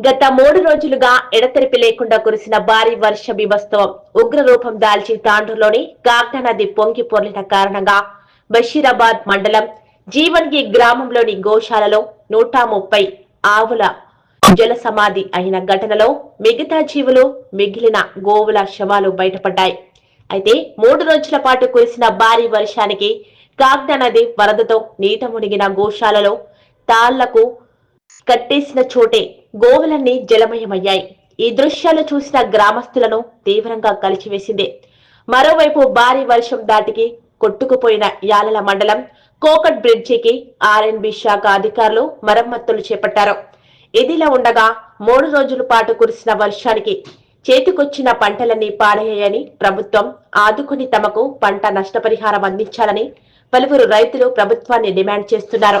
గత మూడు రోజులుగా ఎడతెరిపి లేకుండా కురిసిన భారీ వర్ష బీభత్సవం ఉగ్ర రూపం దాల్చి తాండ్రులోని కాగ్నా నది పొంగి పొర్లిన కారణంగా బషీరాబాద్ మండలం జీవన్గి గ్రామంలోని గోశాలలో నూట ముప్పై ఆవుల జల సమాధి అయిన ఘటనలో మిగతా జీవులు మిగిలిన గోవుల శవాలు బయటపడ్డాయి. అయితే మూడు రోజుల పాటు కురిసిన భారీ వర్షానికి కాగ్నా నది వరదతో నీట మునిగిన గోశాలలో తాళ్ళకు కట్టేసిన చోటే గోవులన్నీ జలమయమయ్యాయి. ఈ దృశ్యాలు చూసిన గ్రామస్తులను తీవ్రంగా కలిచివేసింది. మరోవైపు భారీ వర్షం దాటికి కొట్టుకుపోయిన యాలల మండలం కోకట్ బ్రిడ్జికి ఆర్ఎన్బి శాఖ అధికారులు మరమ్మతులు చేపట్టారు. ఇదిలా ఉండగా మూడు రోజుల పాటు కురిసిన వర్షానికి చేతికొచ్చిన పంటలన్నీ పాడయ్యాయని ప్రభుత్వం ఆదుకుని తమకు పంట నష్టపరిహారం అందించాలని పలువురు రైతులు ప్రభుత్వాన్ని డిమాండ్ చేస్తున్నారు.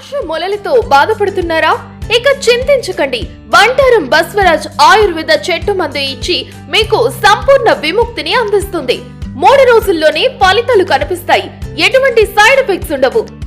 అర్ష మొలలతో బాధపడుతున్నారా? ఇక చింతించకండి. బంటారం బస్వరాజ్ ఆయుర్వేద చెట్టు మందు ఇచ్చి మీకు సంపూర్ణ విముక్తిని అందిస్తుంది. మూడు రోజుల్లోనే ఫలితాలు కనిపిస్తాయి. ఎటువంటి సైడ్ ఎఫెక్ట్స్ ఉండవు.